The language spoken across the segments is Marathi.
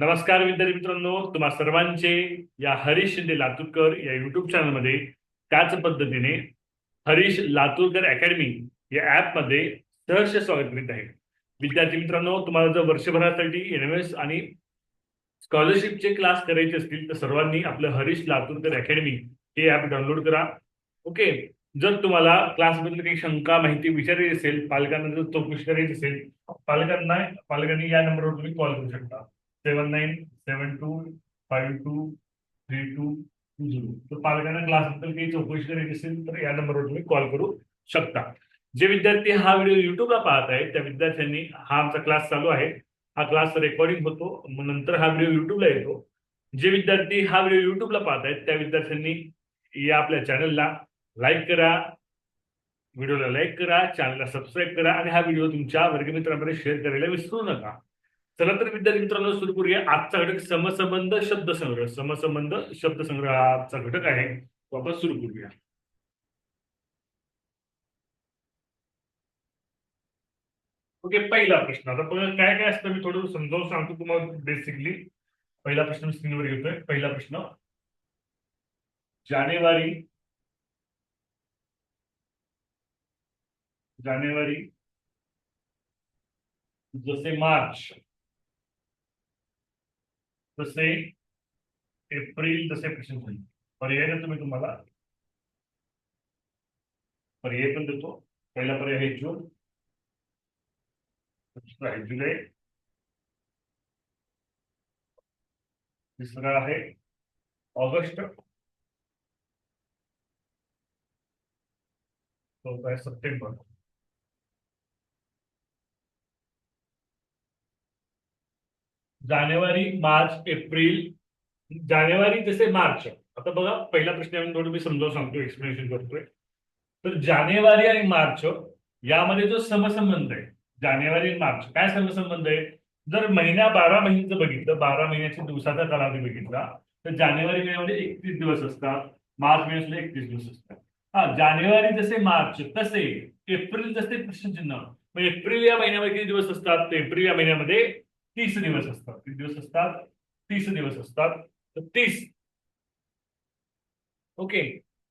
नमस्कार विद्यार्थी मित्रांनो तुम्हा सर्वांचे या हरीश शिंदे लातूरकर या युट्यूब चॅनलमध्ये त्याच पद्धतीने हरीश लातूरकर अकॅडमी या ॲपमध्ये सहर्ष स्वागत करीत आहे. विद्यार्थी मित्रांनो तुम्हाला जर वर्षभरासाठी एन आणि स्कॉलरशिपचे क्लास करायचे असतील तर सर्वांनी आपलं हरीश लातूरकर अकॅडमी हे ॲप डाउनलोड करा. ओके जर तुम्हाला क्लासबद्दल काही शंका माहिती विचारायची असेल पालकांना जर चौकशी करायची असेल पालकांना पालकांनी या नंबरवर तुम्ही कॉल करू शकता. Seven nine seven two five two three two two zero. तर पालकांना क्लासबद्दल काही चौकशी करायची असेल तर या नंबरवर तुम्ही कॉल करू शकता. जे विद्यार्थी हा व्हिडिओ युट्यूबला पाहत आहेत त्या विद्यार्थ्यांनी हा आमचा क्लास चालू आहे. हा क्लास रेकॉर्डिंग होतो. मग नंतर हा व्हिडिओ युट्यूबला येतो. जे विद्यार्थी हा व्हिडिओ युट्यूबला पाहत आहेत त्या विद्यार्थ्यांनी या आपल्या चॅनलला लाईक करा. व्हिडिओला लाईक करा. चॅनलला सबस्क्राईब करा. आणि हा व्हिडिओ तुमच्या वर्गमित्रांमध्ये शेअर करायला विसरू नका. चला तर विद्यार्थी मित्रांनो सुरू करूया. आजचा घटक समसंबंध शब्दसंग्रह. समसंबंध शब्दसंग्रह हा आजचा घटक आहे. तो आपण सुरू करूया. ओके पहिला प्रश्न. आता बघा काय काय असतं? मी थोडं समजावून सांगतो तुम्हाला बेसिकली पहिला प्रश्न मी स्क्रीनवर घेतोय. पहिला प्रश्न. जानेवारी. जानेवारी. जसे मार्च. तसे एप्रिल तसे प्रश्न होईल पर्याय देतो मी तुम्हाला पर्याय पण देतो पहिला पर्याय आहे जून। दुसरा आहे जुलै तिसरा आहे ऑगस्ट चौथा आहे सप्टेंबर जानेवारी मार्च एप्रिल जानेवारी जसे मार्च. आता बघा पहिला प्रश्न आहे थोडं मी समजावून सांगतो एक्सप्लेनेशन करतोय. तर जानेवारी आणि मार्च यामध्ये जो समसंबंध आहे जानेवारी आणि मार्च काय समसंबंध आहे? जर महिन्या बारा महिन्याचं बघितलं बारा महिन्याच्या दिवसाचा कालावधी बघितला तर जानेवारी महिन्यामध्ये एकतीस दिवस असतात मार्च महिन्यातले एकतीस दिवस असतात. हा जानेवारी जसे मार्च तसे एप्रिल जसे प्रश्नचिन्ह. एप्रिल या महिन्यामध्ये किती दिवस असतात? तर एप्रिल या महिन्यामध्ये तीस दिवस असतात. किती दिवस असतात तीस दिवस असतात. तर तीस. ओके.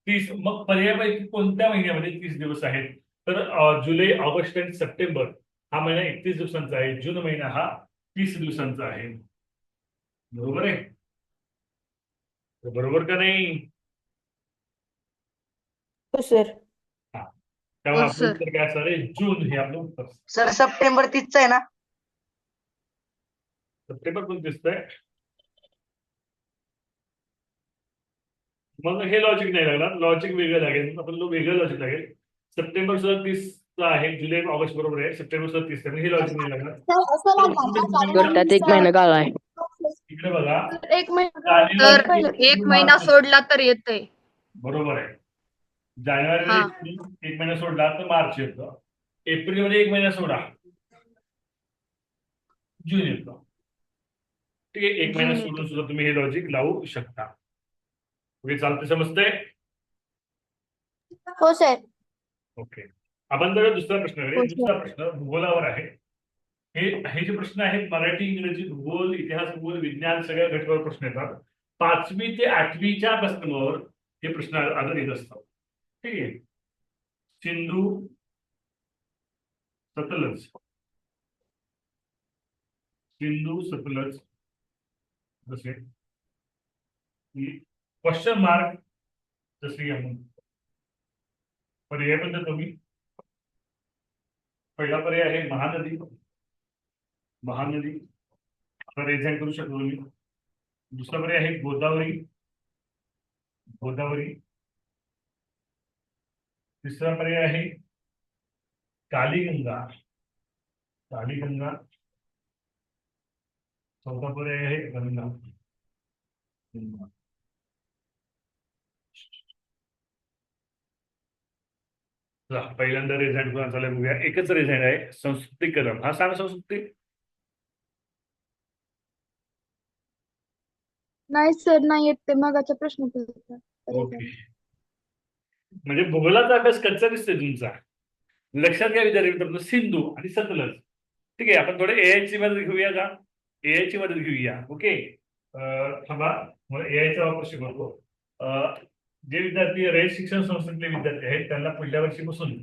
तीस. मग पर्यायपैकी कोणत्या महिन्यामध्ये तीस दिवस आहेत? तर जुलै ऑगस्ट आणि सप्टेंबर हा महिना एकतीस दिवसांचा आहे. जून महिना हा तीस दिवसांचा आहे. बरोबर आहे? बरोबर का नाही? हो सर. त्यामुळे हो, काय असणार आहे? जून हे आपलं उत्तर. सर सप्टेंबर तीसच आहे ना? सप्टेंबर पण दिसतंय. मग हे लॉजिक नाही लागणार. लॉजिक वेगळं लागेल. आपण वेगळं लॉजिक लागेल. सप्टेंबर सुद्धा तीस आहे. जुलै ऑगस्ट बरोबर आहे. सप्टेंबर सुद्धा तीस आहे हे लॉजिक नाही लागणार. एक महिना काळा आहे. इकडे बघा. एक महिना एक महिना सोडला तर येतंय. बरोबर आहे. जानेवारी हा. एक महिना सोडला तर मार्च येतं. एप्रिलमध्ये एक महिना सोडा. जून येतो. ठीक आहे एक महिना सोडून सुद्धा तुम्ही हे लॉजिक लावू शकता. ओके चालते समजतंय? हो सर ओके आपण जर दुसरा प्रश्न हो, सर. दुसरा प्रश्न भूगोलावर आहे. हे हे जे प्रश्न आहेत मराठी इंग्रजी भूगोल इतिहास भूगोल विज्ञान सगळ्या घटकावर प्रश्न येतात. पाचवी ते आठवीच्या प्रश्नावर हे प्रश्न आधारित असतात. ठीक आहे. सिंधू सतलज. सिंधू सतलज. जसे क्वेश्चन मार्क जसे आपण पर्याय पण देतो पहिला पर्याय आहे महानदी. महानदी रेझाईन करू शकतो तुम्ही दुसरा पर्याय आहे गोदावरी. गोदावरी. तिसरा पर्याय आहे कालीगंगा. कालीगंगा गंगा. चला, पहिल्यांदा रेझाईन कोणा चालू बघूया. एकच रेझाईन आहे संस्कृती कलम हा सांग संस्कृती. नाही सर नाही येत. ते मगाचा प्रश्न. ओके. म्हणजे भूगोलाचा अभ्यास कच्चा दिसतोय तुमचा. लक्षात घ्या विद्यार्थी मित्रांनो. सिंधू आणि सतलज ठीक आहे आपण थोडे एआयची मदत घेऊया का एआय ची मदत घेऊया. ओके थांबा. मग एआय चा वापर शिकवतो जे विद्यार्थी रयत शिक्षण संस्थेतले विद्यार्थी आहेत त्यांना पुढल्या वर्षीपासून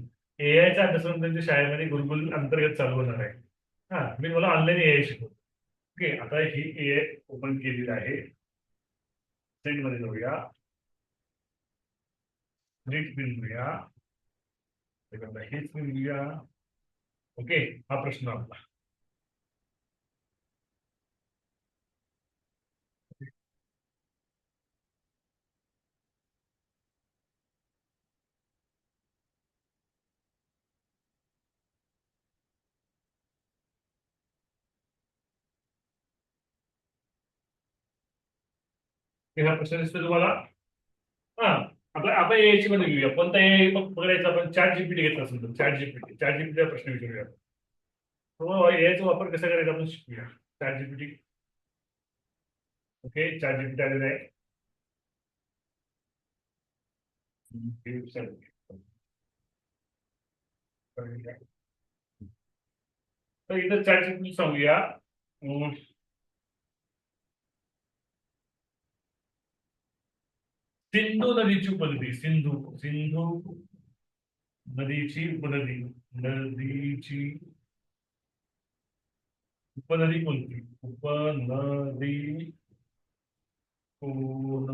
एआयचा अभ्यासक्रम त्यांच्या शाळेमध्ये गुरुकुल अंतर्गत चालू होणार आहे. हा मी मला ऑनलाईन एआय शिकवतो. ओके आता ही एआय ओपन केलेली आहे. सेंडमध्ये जाऊया. घेऊया. हेच बिल घेऊया. ओके हा प्रश्न आपला. हे हा प्रश्न दिसतोय तुम्हाला? हा आपण आपण एआयची मध्ये घेऊया. कोणता एआय बघायचा आपण चार जीपीटी घेतला असेल तर चार जीपीटी चार जीपीटीचा प्रश्न विचारूया. हो, तो एआयचा वापर कसा करायचा आपण शिकूया. चार जीपीटी ओके चार जीपीटी आलेला आहे. तर इथं चार जीपीटी सांगूया. अं, नदी नदीची उपनदी सिंधु सिंधू नदीची उपनदी नदीची उपनदी कोणती? उपनदी कोण-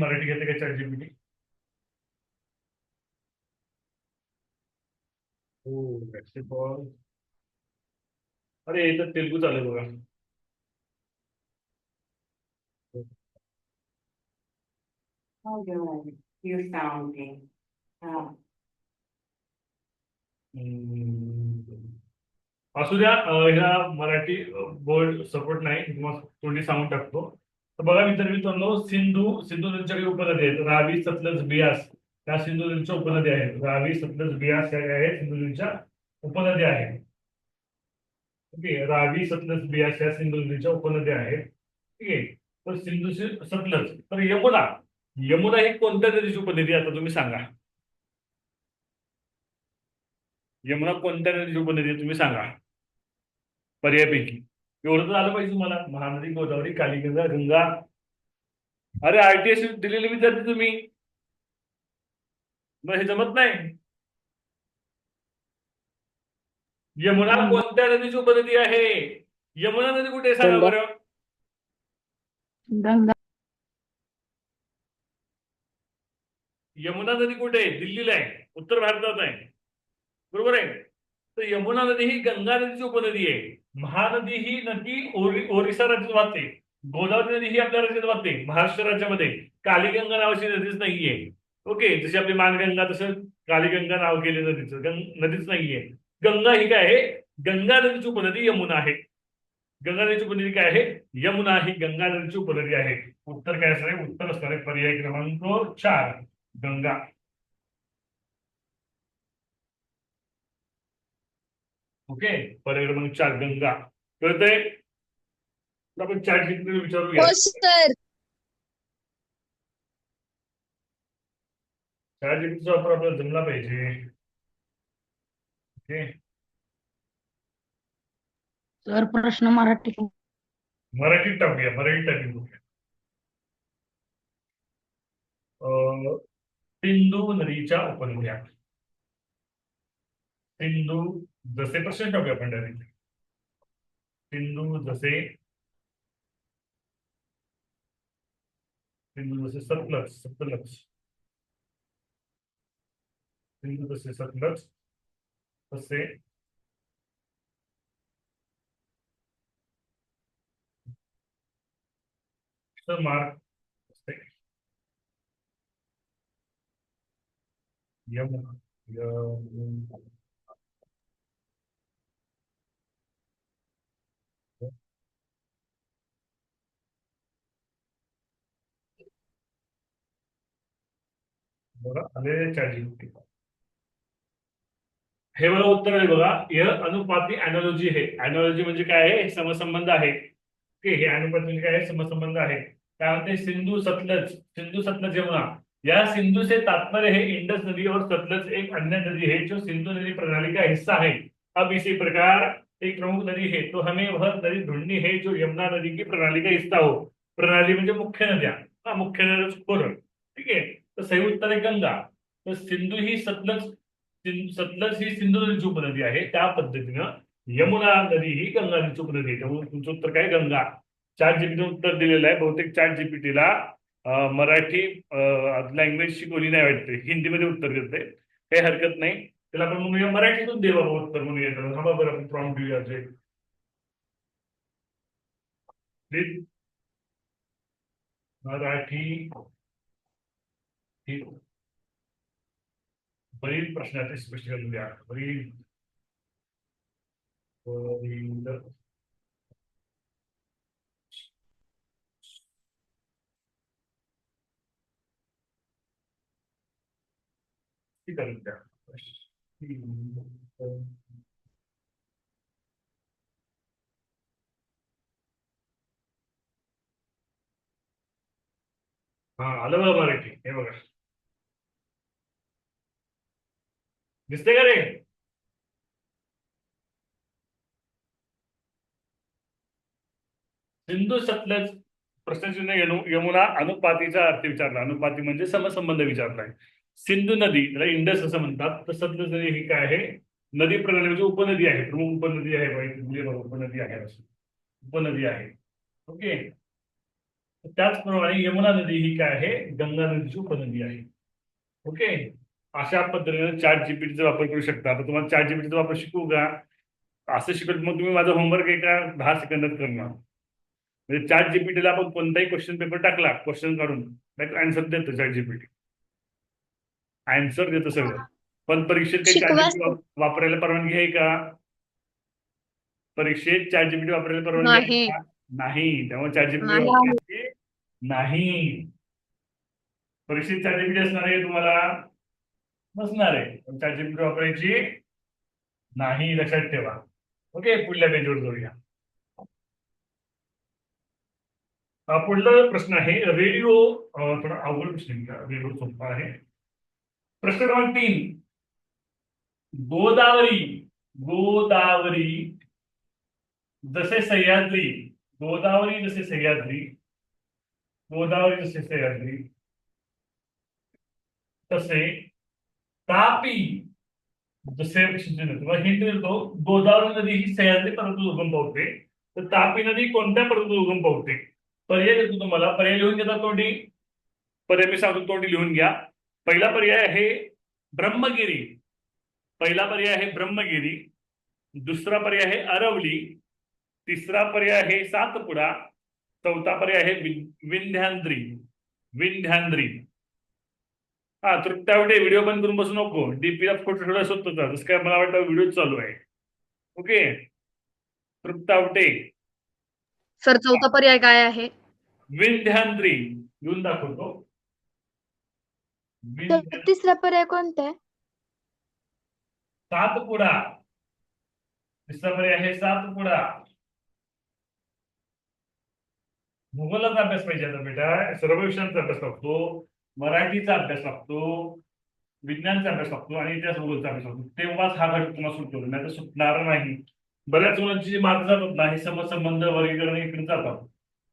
मराठी घेते का चार जीपीटी हो अरे इथं तेलगू चालू How doing? You sounding. Uh, हम्म. असू द्या ह्या मराठी बोर्ड सपोर्ट नाही मग तोंडी सांगून टाकतो तर बघा मित्र मित्रांनो सिंधू सिंधू नदीच्या काही उपनदी आहेत रावी सतलज बियास त्या सिंधू नदीच्या उपनदी आहेत रावी सतलज बियास या काय आहेत सिंधू नदीच्या उपनदी आहेत ओके रावी सतलज बियास या सिंधू नदीच्या उपनदी आहेत ठीक आहे तर सिंधू सतलज तर यमुना यमुना ही कोणत्या नदीची उपनदी आहे? आता तुम्ही सांगा. यमुना कोणत्या नदीची उपनदी आहे? तुम्ही सांगा. पर्यायपैकी. एवढं तर आलं पाहिजे तुम्हाला. महानदी गोदावरी कालिगंगा गंगा. अरे आरटीएस दिलेले विद्यार्थी तुम्ही. मग हे जमत नाही. यमुना कोणत्या नदीची उपनदी आहे? यमुना नदी कुठे आहे? सांगा गंगा. बरं. यमुना नदी कुठे आहे? दिल्लीला आहे. उत्तर भारतात आहे. बरोबर आहे? तर यमुना नदी ही गंगा नदीची उपनदी आहे. महानदी ही नदी ओरिसा राज्यात वाहते. गोदावरी नदी ही आपल्या राज्यात वाहते. महाराष्ट्र राज्यामध्ये. कालीगंगा नावाची नदीच नाहीये. ओके जशी आपली मानगंगा तसं कालीगंगा नाव केले नदीचं. गंग नदीच नाहीये. गंगा ही काय आहे? गंगा नदीची उपनदी यमुना आहे. गंगा नदीची उपनदी काय आहे? यमुना ही गंगा नदीची उपनदी आहे. उत्तर काय असणार आहे? उत्तर असणार आहे पर्याय क्रमांक चार. गंगा. ओके? पर्याय क्रमांक चार गंगा. कळतंय? तर आपण चार ठिकाणी विचारूया. सर चार जीपीचा वापर आपल्याला जमला पाहिजे. ओके? सर प्रश्न मराठी. मराठीत टाकूया मराठीत टाकूया. सिंधू नदीच्या उपनद्या. सिंधू जसे प्रश्न टाकूया आपण डायरेक्ट सिंधू जसे सिंधू जसे सतलज सतलज. सिंधू जसे सतलज, तसे मार्क हे बघा उत्तर आहे बघा. य अनुपाती अॅनॉलॉजी हे अॅनॉलॉजी म्हणजे काय आहे? समसंबंध आहे. हे अनुपात म्हणजे काय? आहे समसंबंध आहे. काय म्हणते? सिंधू सतलज. सिंधू सतलज यमुना या सिंधु से तात्पर्य है इंडस नदी और सतलज एक अन्य नदी है जो सिंधु नदी प्रणाली का हिस्सा है। अब इसी प्रकार एक प्रमुख नदी है तो हमें वह नदी ढूंढनी है जो यमुना नदी की प्रणाली का हिस्सा हो। प्रणाली म्हणजे मुख्य नद्या, हा, मुख्य नदी ठीक आहे तर सही उत्तर है गंगा। तर सिंधू ही सतलज सतलज ही सिंधू नदीची उपनदी आहे त्या पद्धतीनं यमुना नदी ही गंगा नदीची उपनदी त्यामुळे तुमचं उत्तर काय? गंगा. चार जीपीने उत्तर दिलेलं आहे, बहुतेक चार जीपीटीला मराठी लँग्वेज शिकवली नाही वाटते. हिंदीमध्ये उत्तर देते. काही हरकत नाही. त्याला मराठीतून दे बाबा उत्तर म्हणूया त्याला. थांबा बरं, आपण प्रॉम्प्ट जे. मराठी वरील प्रश्नाचे स्पष्टीकरण द्या. वरील स्पष्टीकरण द्या हा आलं बघा मराठी हे बघा दिसते का रे सिंधू सतलज प्रश्नचिन्ह यमुना अनुपातीचा अर्थ विचारला अनुपाती म्हणजे समसंबंध विचारलाय सिंधू नदी त्याला इंडस असं म्हणतात. तर सतलज नदी ही काय आहे? नदी प्रणाली म्हणजे उपनदी आहे. प्रमुख उपनदी आहे. उपनदी आहे असं. उपनदी आहे. ओके? त्याचप्रमाणे यमुना नदी ही काय आहे? गंगा नदीची उपनदी आहे. ओके? अशा पद्धतीने चार जीपीटीचा वापर करू शकता. आता तुम्हाला चार जीपीटीचा वापर शिकवू का? असं शिकवत मग तुम्ही माझा होमवर्क एका दहा सेकंदात करणार. म्हणजे चार जीपीटीला आपण कोणताही क्वेश्चन पेपर टाकला क्वेश्चन काढून आन्सर देतो चार जीपीटी आन्सर देतो सगळं. पण परीक्षेत काही चार शिकवा जीपीटी वापरायला परवानगी आहे का? परीक्षेत चार जीपीटी वापरायला परवानगी आहे नाही. का? नाही. त्यामुळे चार जीपीटी नाही. वापरायची नाही. परीक्षेत चार जीपीटी असणार आहे तुम्हाला? नसणार आहे. पण चार जीपीटी वापरायची नाही. लक्षात ठेवा. ओके पुढल्या पेजवर जाऊया. अ, पुढला प्रश्न आहे. रेडिओ अ, थोडा अवघड प्रश्न आहे? रेडिओ सोपा आहे. प्रश्न क्रमांक तीन गोदावरी गोदावरी जसे सह्याद्री गोदावरी जसे सह्याद्री गोदावरी जसे सह्याद्री तसे तापी जसे किंवा हिंट गोदावरी नदी ही सह्याद्री पर्वत उगम पावते तर तापी नदी कोणत्या पर्वत उगम पावते पर्याय देतो तुम्हाला पर्याय लिहून घेता तोंडी पर्याय मी सांगतो तोंडी लिहून घ्या पहिला पर्याय आहे ब्रह्मगिरी. पहिला पर्याय आहे ब्रह्मगिरी. दुसरा पर्याय आहे अरवली. तिसरा पर्याय आहे सातपुडा. चौथा पर्याय आहे विंध्याद्री. विंध्याद्री. हा तर त्यावेळी व्हिडिओ बंद करून बसू नको. डीपीला फोटो थोडा होता जसं काय मला वाटतं व्हिडिओ चालू आहे. ओके? तृप्तावटे सर चौथा पर्याय काय आहे? विंध्याद्री. लिहून दाखवतो. तिसरा पर्याय कोणता आहे? सातपुडा तिसरा पर्याय आहे सातपुडा भूगोलाचा अभ्यास पाहिजे आता बेटा. सर्व विषयांचा अभ्यास लागतो मराठीचा अभ्यास लागतो विज्ञानचा अभ्यास लागतो आणि इतिहास भूगोलचा अभ्यास लागतो. तेव्हाच हा घटक तुम्हाला सुटतो नाही तर सुटणार नाही. बऱ्याच मुलांची जी मार्क जातात ना हे समसंबंध वर्गीकरण इकडे जातात.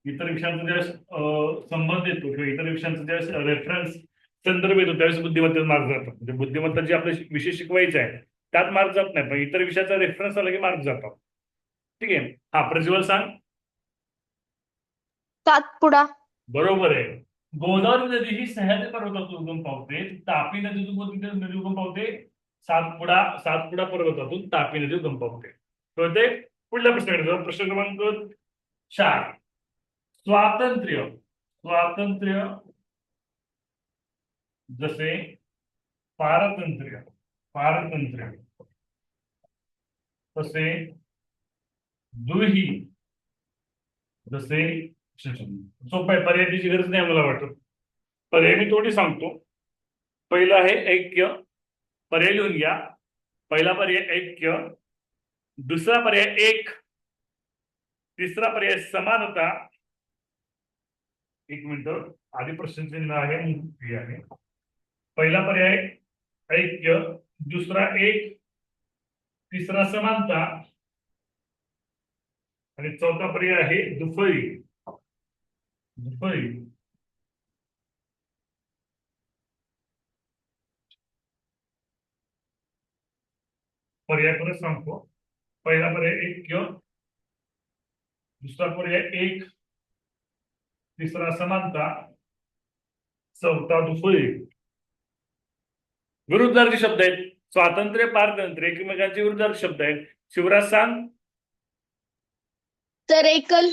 इतर विषयांचा ज्यावेळेस संबंध येतो किंवा इतर विषयांचा ज्यावेळेस रेफरन्स संदर्भ येतो त्यावेळेस बुद्धिमत्तेत मार्क जातात म्हणजे बुद्धिमत्ता जी आपले विषय शिकवायचा आहे त्यात मार्क जात नाही. पण इतर विषयाचा रेफरन्स आला की मार्क जातात ठीक आहे? हा प्रज्वल सांग. सातपुडा बरोबर आहे. गोदावरी नदी ही सह्याद्री पर्वतातून उगम पावते. तापी नदीतून नदी उगम पावते. सातपुडा सातपुडा पर्वतातून तापी नदी उगम पावते. कळते पुढल्या प्रश्नाकडे जाऊ. प्रश्न क्रमांक चार. स्वातंत्र्य. स्वातंत्र्य जसे पारतंत्र्य पारतंत्र्य. तसे दुही जसे सोपं आहे पर्यायाची गरज नाही मला वाटत. पर्याय मी थोडी सांगतो. पहिला आहे ऐक्य. पर्याय लिहून घ्या. पहिला पर्याय ऐक्य. दुसरा पर्याय एक. तिसरा पर्याय समानता. एक मिनिट. आधी प्रश्नचिन्ह आहे हे आहे. पहिला पर्याय ऐक्य, दुसरा एक, तिसरा समानता चौथा पर्याय आहे दुफळी. दुफळी. पर्याय परत सांगतो. पहिला पर्याय एक किंवा दुसरा पर्याय एक, तिसरा समानता, चौथा दुफळी. विरुद्धार्थी शब्द आहेत. स्वातंत्र्य पारतंत्र्य एकमेकांचे विरुद्धार्थी शब्द आहेत. शिवराज सांग. तर एकल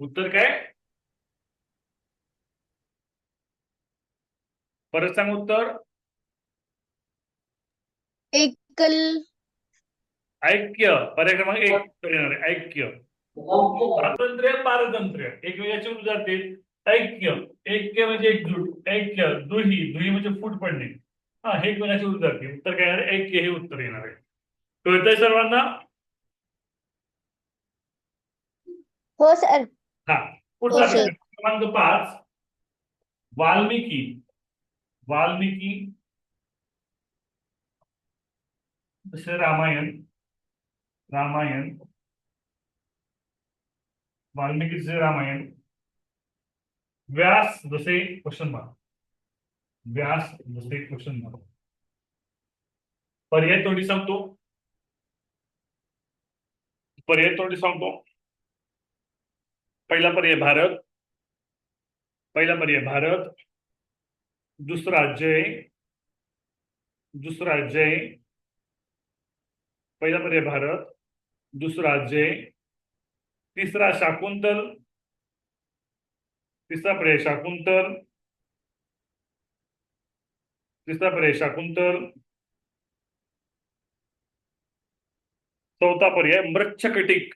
उत्तर काय? परत सांग उत्तर. एकल. ऐक्य. पर्याय क्रमांक एक उत्तर येणार आहे. ऐक्य. स्वातंत्र्य पारतंत्र्य एकमेकांचे विरुद्धार्थी आहेत. ऐक्य. ऐक्य म्हणजे एकजूट. ऐक्य. दुही. दुही म्हणजे फूट पडणे. हा हे एकमेकांचे विरुद्धार्थी उत्तर काय येणार? आहे? ऐक्य हे उत्तर येणार आहे. कळतंय सर्वांना? हो सर. हा. पुढचा हो, क्रमांक पाच. वाल्मिकी. वाल्मिकी. जसे रामायण. रामायण. वाल्मिकीचे रामायण. व्यास जसे क्वेश्चन मार्क व्यास जसे क्वेश्चन पर्याय तोंडी सांगतो. पर्याय तोंडी सांगतो. पहिला पर्याय भारत. पहिला पर्याय भारत. दुसरा जय. दुसरा जय. पहिला पर्याय भारत. दुसरा जय. तिसरा शाकुंतल. तिसरा पर्याय शाकुंतल. तिसरा पर्याय शाकुंतल. चौथा पर्याय मृच्छकटिक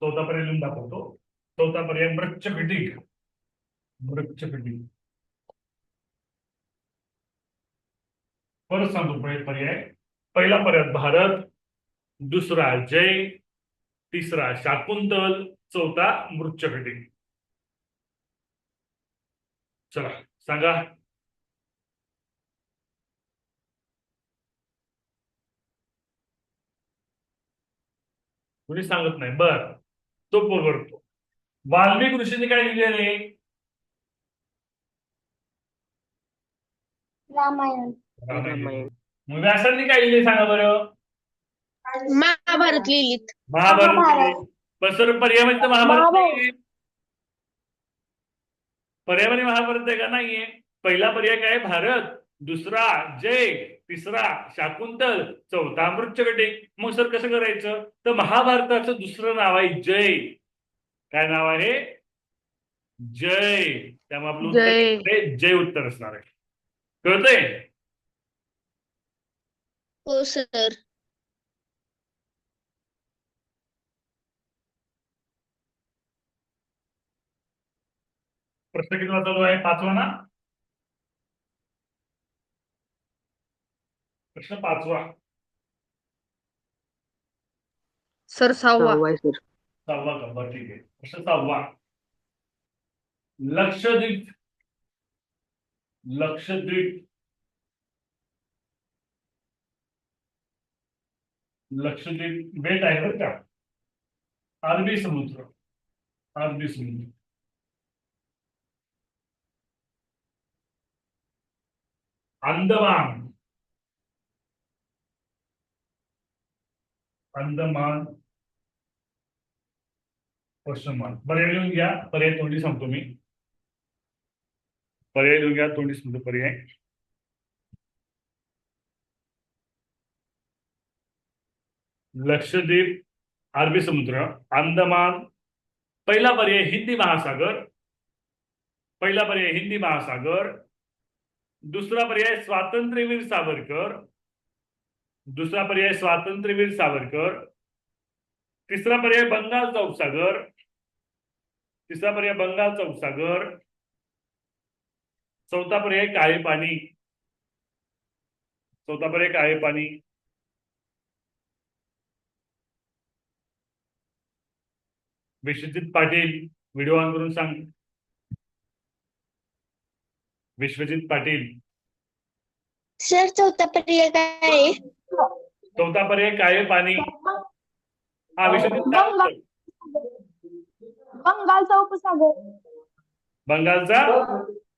चौथा पर्याय लिहून दाखवतो. चौथा पर्याय मृच्छकटिक मृच्छकटिक परत सांगतो पर्याय. पहिला पर्याय भारत दुसरा जय तिसरा शाकुंतल चौथा मृच्छकटिक चला सांगा. कुणी सांगत नाही. बर. तो करतो वाल्मिक ऋषीने काय लिहिलेले रामायण. मग व्यासांनी काय लिहिले सांगा बरं? महाभारत लिहिलीत. महाभारत महाभारत. लिहिले. पण सर पर्यावरण तर महाभारत. पर्यावरण महाभारत आहे का नाहीये? पहिला पर्याय काय? भारत. दुसरा जय तिसरा शाकुंतल चौथा मृच्छकटिक मग सर कसं करायचं? तर महाभारताचं दुसरं नाव आहे जय काय नाव आहे? जय त्यामुळे आपलं उत्तर जय उत्तर असणार आहे. कळतंय? हो सर. प्रश्न किती चालू आहे? पाचवा ना? प्रश्न पाचवा. सर सहावा. सहावा का बरं ठीक आहे. प्रश्न सहावा. लक्षद्वीप लक्षद्वीप लक्षद्वीप बेट आहे बरं का? अरबी समुद्र. अरबी समुद्र. अंदमान. अंदमान क्वेश्चन मार्क पर्याय लिहून घ्या पर्याय. लक्षद्वीप, अरबी समुद्र, अंदमान, पहिला पर्याय हिंदी महासागर, पहिला पर्याय हिंदी महासागर, दुसरा पर्याय स्वातंत्र्यवीर सावरकर दुसरा पर्याय स्वातंत्र्यवीर सावरकर. तिसरा पर्याय बंगालचा उपसागर तिसरा पर्याय बंगालचा उपसागर चौथा पर्याय काळे पाणी. चौथा पर्याय काळे पाणी. विश्वजित पाटील व्हिडिओ ऑन करून सांग. विश्वजित पाटील. सर चौथा पर्याय काय आहे? चौथा पर्याय काळे पाणी हा उत्तर. बंगालचा उपसागर. बंगालचा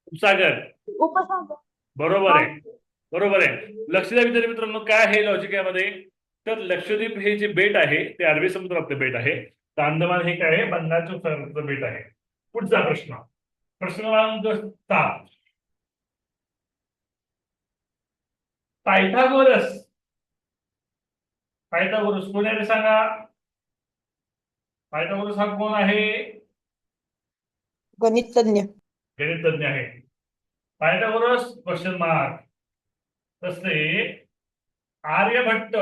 उपसागर. उपसागर. बरोबर आहे. बरोबर आहे. लक्षद्वीप विद्यार्थी मित्रांनो काय आहे लॉजिक यामध्ये? तर लक्षद्वीप हे जे बेट आहे ते अरबी समुद्रातलं बेट आहे. तर अंदमान हे काय आहे? बंगालच्या उपसागरातलं बेट आहे. पुढचा प्रश्न. प्रश्न क्रमांक सात पायथागोरस. पायथागोरस कोण आहे ते सांगा पायथागोरस हा कोण आहे? गणित तज्ञ गणित तज्ञ आहे पायथागोरस क्वेश्चन मार्क तसे आर्यभट्ट.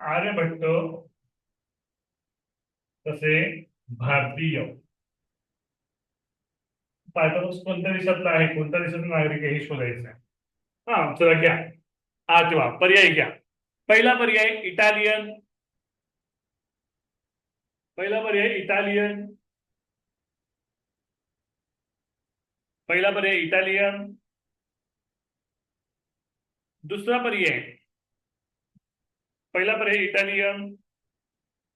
आर्यभट्ट. तसे भारतीय. पायथागोरस कोणत्या देशातला आहे? कोणत्या देशातला नागरिक आहे हे शोधायचं आहे. हा चला घ्या. हा तेव्हा पर्याय घ्या. पहिला पर्याय इटालियन। पहिला पर्याय इटालियन। पहिला पर्याय इटालियन। दुसरा पर्याय। पहिला पर्याय इटालियन।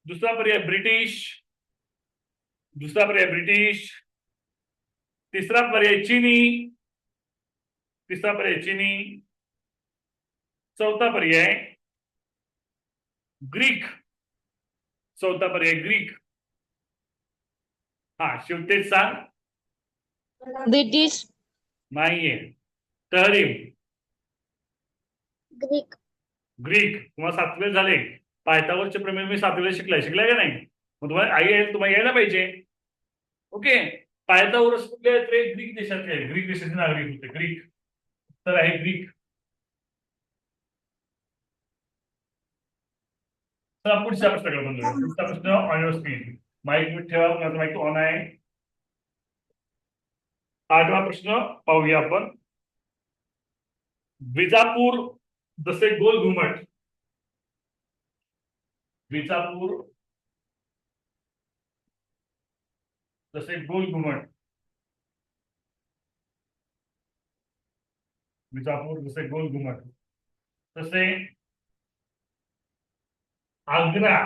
दुसरा पर्याय ब्रिटिश। दुसरा पर्याय ब्रिटिश। तिसरा पर्याय चीनी। तिसरा पर्याय चीनी। चौथा पर्याय ग्रीक. चौथा पर्याय ग्रीक. हा शेवटेच सांग. ब्रिटिश. नाहीये. तहरीम ग्रीक. ग्रीक. तुम्हाला सातवे झाले. पायथागोरसचे प्रमेय मी सातवीला शिकलाय. शिकलाय का नाही? मग तुम्हाला आई आहे तुम्हाला यायला पाहिजे. ओके. पायथागोरस कुठले ग्रीक देशातले ग्रीक देशाचे नागरिक होते. ग्रीक. तर आहे ग्रीक. चला पुढच्या प्रश्नाकडे बंद करूया. पुढचा प्रश्न ऑन युअर स्क्रीन माईक मी ठेवा माझा माईक ऑन आहे. आठवा प्रश्न पाहूया आपण. विजापूर जसे गोल घुमट. विजापूर जसे गोल घुमट. विजापूर जसे गोल घुमट. तसे आग्रा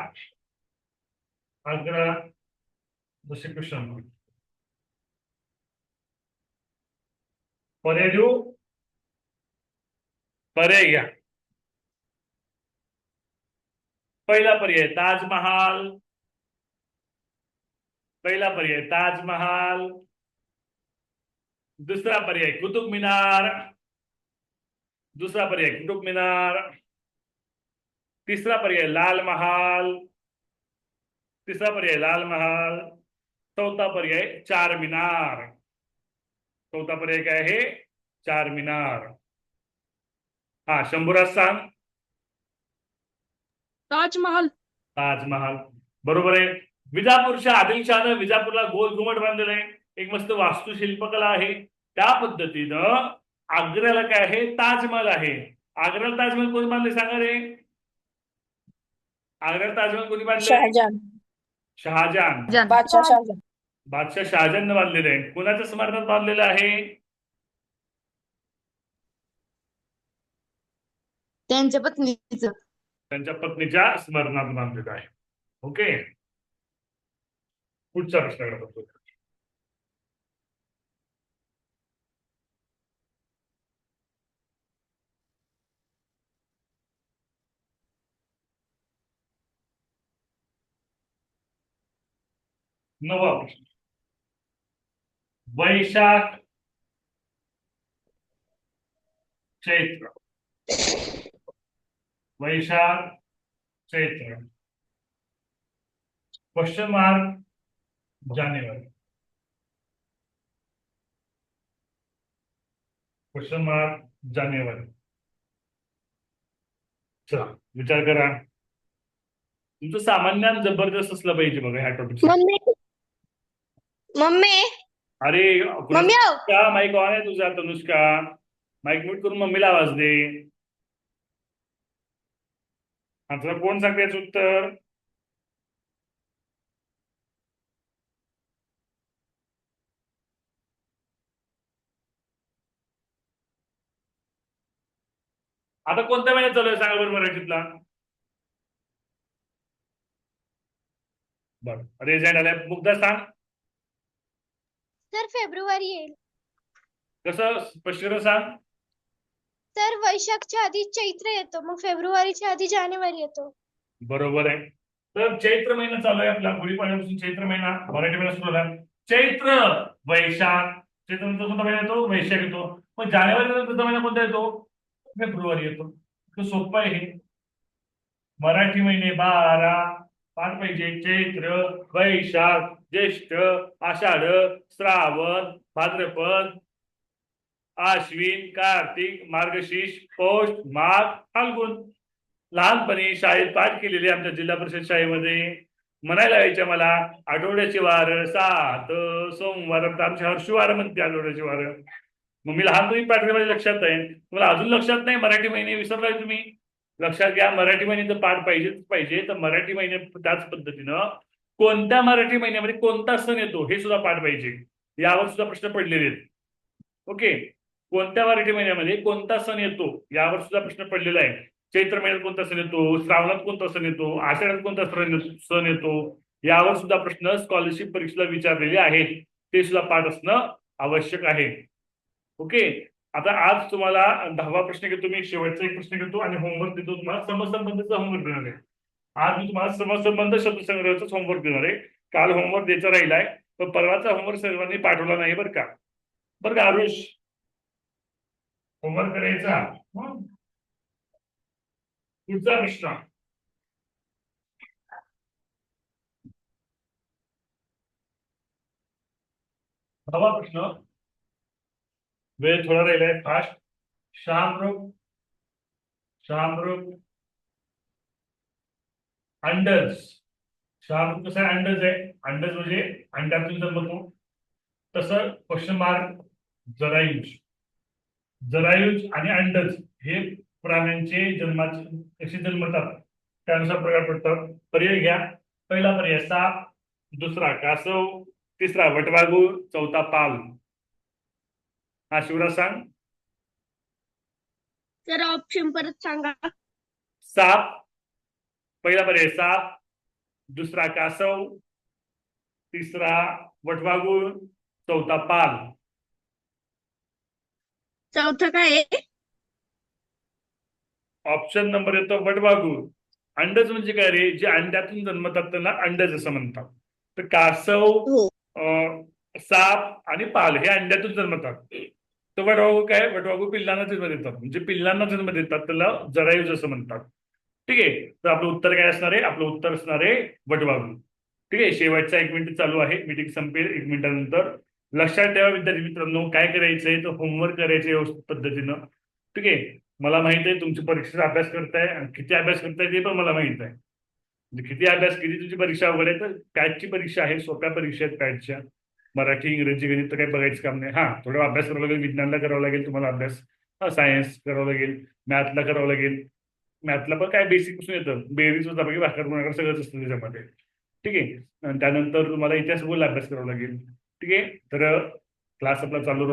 आग्रा जसे कृष्ण पर्याय देऊ पर्याय घ्या पहिला पर्याय ताजमहाल। पहिला पर्याय ताजमहाल। दुसरा पर्याय कुतुब मिनार। दुसरा पर्याय कुतुब मिनार। तिसरा पर्याय लाल महाल. तिसरा पर्याय लाल महाल. चौथा पर्याय चार मिनार. चौथा पर्याय काय आहे? चार मिनार. हा शंभूराज सांग. ताजमहल. ताजमहाल. बरोबर आहे. विजापूरच्या आदिलशहानं विजापूरला गोल घुमट बांधलेलं आहे. एक मस्त वास्तुशिल्पकला आहे. त्या पद्धतीनं आग्र्याला काय आहे? ताजमहल आहे. आग्र्याला ताजमहल कोणी बांधले सांगा रे. आग्र्याला ताजमहल कोणी बांधले शहाजहान. शहाजहान. बादशाह शहाजहान. बादशाह शहाजहाननं बांधलेलं आहे. कोणाच्या स्मरणात बांधलेलं आहे? त्यांच्या पत्नीचं. त्यांच्या पत्नीच्या स्मरणात बांधलेलं आहे. ओके? पुढच्या प्रश्नाकडे बघतो नवा प्रश्न. वैशाख चैत्र. वैशाख चैत्र. क्वेश्चन मार्क जानेवारी. क्वेश्चन मार्क जानेवारी. चला विचार करा. तुमचं सामान्य जबरदस्त असलं पाहिजे बघा ह्या टॉपिक मम्मी? अरे मम्मी आओ. का? माईक ऑन आहे तुझा तनुष्का. माईक म्यूट करून मम्मीला आवाज दे. हा तुला कोण सांगते याचं उत्तर? आता कोणत्या महिन्यात चालू आहे? सांगा बरं मराठीतला. बरं हँड आलाय. मुग्धा सांग. सर फेब्रुवारी येईल. कसं? स्पष्टीकरण सांग. सर वैशाखच्या आधी चैत्र येतो मग फेब्रुवारीच्या आधी जानेवारी येतो. बरोबर आहे. तर चैत्र महिना चालू आहे आपला. गुढीपाडव्यापासून चैत्र महिना. मराठी महिना सुरू झाला. चैत्र वैशाख. चैत्र नंतर कोणता महिना येतो? वैशाख येतो. मग जानेवारी नंतरचा महिना कोणता येतो? फेब्रुवारी येतो. सोपं आहे. मराठी महिने बारा पाच पाहिजे चैत्र वैशाख ज्येष्ठ आषाढ श्रावण भाद्रपद आश्विन कार्तिक मार्गशीर्ष पौष माघ फाल्गुन. लहानपणी शाळेत पाठ केलेले आमच्या जिल्हा परिषद शाळेमध्ये म्हणायला यायच्या मला आठवड्याचे वार सात सोमवार आमच्या हर्षवार म्हणते आठवड्याचे वार. मग मी लहानपणी पाठ माझ्या लक्षात आहे. तुम्हाला अजून लक्षात नाही? मराठी महिने विसरलाय तुम्ही? लक्षात घ्या मराठी महिन्याचं पाठ पाहिजेच पाहिजे. तर मराठी महिने त्याच पद्धतीनं कोणत्या मराठी महिन्यामध्ये कोणता सण येतो हे सुद्धा पाठ पाहिजे. यावर सुद्धा प्रश्न पडलेले आहेत. ओके? कोणत्या मराठी महिन्यामध्ये कोणता सण येतो यावर सुद्धा प्रश्न पडलेला आहे. चैत्र महिन्यात कोणता सण येतो श्रावणात कोणता सण येतो आषाढात कोणता सण सण येतो यावर सुद्धा प्रश्न स्कॉलरशिप परीक्षेला विचारलेले आहेत. ते सुद्धा पाठ असणं आवश्यक आहे. ओके? आता आज तुम्हाला दहावा प्रश्न घेतो मी शेवटचा एक प्रश्न घेतो आणि होमवर्क देतो तुम्हाला. समसंबंधचा होमवर्क देणार आहे. आज मी तुम्हाला समसंबंध शब्दसंग्रहाचाच होमवर्क देणार आहे. काल होमवर्क द्यायचा राहिलाय पण परवाचा होमवर्क सर्वांनी पाठवला नाही बरं का? बरं का आरुष? होमवर्क करायचा? पुढचा प्रश्न दहावा प्रश्न. वेळ थोडा राहिलाय फास्ट श्यामरूप श्यामरूप अंडर्स श्यामरूप कसं आहे? अंडर्स आहे. अंडर्स म्हणजे अंड्यातून जन्मतो. तसं क्वेश्चन मार्क जरायुज. जरायुज आणि अंडज हे प्राण्यांचे जन्माचे कसे जन्मतात? त्यानुसार प्रकार पडतात पर्याय घ्या. पहिला पर्याय साप दुसरा कासव तिसरा वटवागूळ चौथा पाल. हा शिवराज सांग. सर ऑप्शन परत सांगा. साप. पहिला पर्याय साप. दुसरा कासव. तिसरा वटवागूळ चौथा पाल चौथं काय आहे? ऑप्शन नंबर येतो वटवागूळ अंडज म्हणजे काय रे? जे अंड्यातून जन्मतात त्यांना अंडज असं म्हणतात. तर कासव हो. अं, साप आणि पाल हे अंड्यातून जन्मतात. तर वटवागू काय? वटवागू पिल्लांना जन्म देतात. म्हणजे पिल्लांना जन्म देतात त्याला जरायू जसं म्हणतात. ठीक आहे? तर आपलं उत्तर काय असणार आहे? आपलं उत्तर असणार आहे वटवागू ठीक आहे? शेवटचा एक मिनिट चालू आहे. मीटिंग संपेल एक मिनिटानंतर. लक्षात ठेवा विद्यार्थी मित्रांनो काय करायचंय? तर होमवर्क करायचं व्यवस्थित पद्धतीनं. ठीक आहे? मला माहीत आहे तुमची परीक्षेचा अभ्यास करताय आणि किती अभ्यास करताय ते पण मला माहीत आहे. म्हणजे किती अभ्यास किती तुमची परीक्षा वगैरे तर पॅटची परीक्षा आहे सोप्या परीक्षा आहेत पॅटच्या मराठी इंग्रजी गणित तर काही बघायचं काम नाही. हा थोडा अभ्यास करावा लागेल विज्ञानला करावा लागेल तुम्हाला अभ्यास. हा सायन्स करावा लागेल मॅथला करावं लागेल. मॅथला पण काय बेसिकपासून येतं. बेरीज होता बाकी भाकर गुणाकार सगळंच असतं त्याच्यामध्ये. ठीक आहे? आणि त्यानंतर तुम्हाला इतिहास भूगोल अभ्यास करावा लागेल. ठीक आहे? तर क्लास आपला चालू